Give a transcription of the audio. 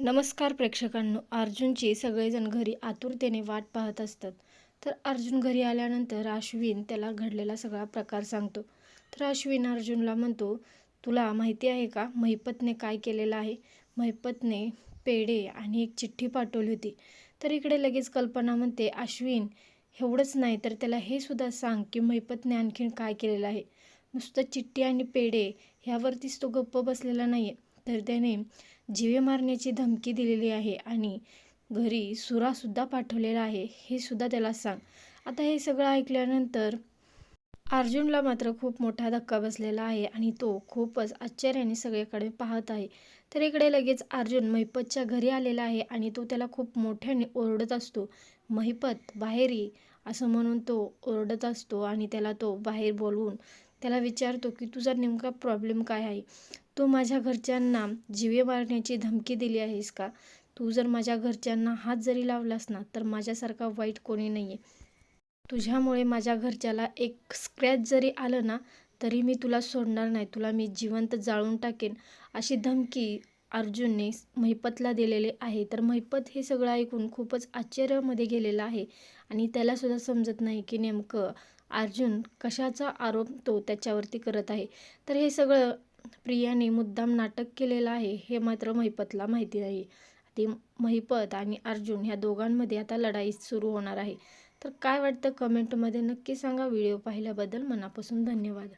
नमस्कार प्रेक्षकांनो अर्जुनची सगळेजण घरी आतुरतेने वाट पाहत असतात. तर अर्जुन घरी आल्यानंतर अश्विन त्याला घडलेला सगळा प्रकार सांगतो. तर अश्विन अर्जुनला म्हणतो तुला माहिती आहे का महिपतने काय केलेलं आहे? महिपतने पेढे आणि एक चिठ्ठी पाठवली होती. तर इकडे लगेच कल्पना म्हणते अश्विन एवढंच नाही तर त्याला हे सुद्धा सांग की महिपतने आणखीन काय केलेलं आहे. नुसतं चिठ्ठी आणि पेढे ह्यावरतीच तो गप्प बसलेला नाही आहे तर त्याने जीवे मारण्याची धमकी दिलेली आहे आणि घरी सुरासुद्धा पाठवलेला आहे हे सुद्धा त्याला सांग. आता हे सगळं ऐकल्यानंतर अर्जुनला मात्र खूप मोठा धक्का बसलेला आहे आणि तो खूपच आश्चर्याने सगळीकडे पाहत आहे. तर इकडे लगेच अर्जुन महिपतच्या घरी आलेला आहे आणि तो त्याला खूप मोठ्याने ओरडत असतो. महिपत बाहेर ये असं म्हणून तो ओरडत असतो आणि त्याला तो बाहेर बोलवून त्याला विचारतो की तुझा नेमका प्रॉब्लेम काय आहे? तू माझ्या घरच्यांना जीवे मारण्याची धमकी दिली आहेस का? तू जर माझ्या घरच्यांना हात जरी लावलास ना तर माझ्यासारखा वाईट कोणी नाही आहे तुझ्यामुळे माझ्या घरच्याला एक स्क्रॅच जरी आलं ना तरी मी तुला सोडणार नाही. तुला मी जिवंत जाळून टाकेन. अशी धमकी अर्जुनने महिपतला दिलेले आहे. तर महिपत हे सगळं ऐकून खूपच आश्चर्यामध्ये गेलेलं आहे आणि त्यालासुद्धा समजत नाही की नेमकं अर्जुन कशाचा आरोप तो त्याच्यावरती करत आहे. तर हे सगळं प्रियाने मुद्दाम नाटक केलेलं आहे हे मात्र महिपतला माहिती नाही. ती महिपत आणि अर्जुन ह्या दोघांमध्ये आता लढाई सुरू होणार आहे. तर काय वाटतं कमेंटमध्ये नक्की सांगा. व्हिडिओ पाहिल्याबद्दल मनापासून धन्यवाद.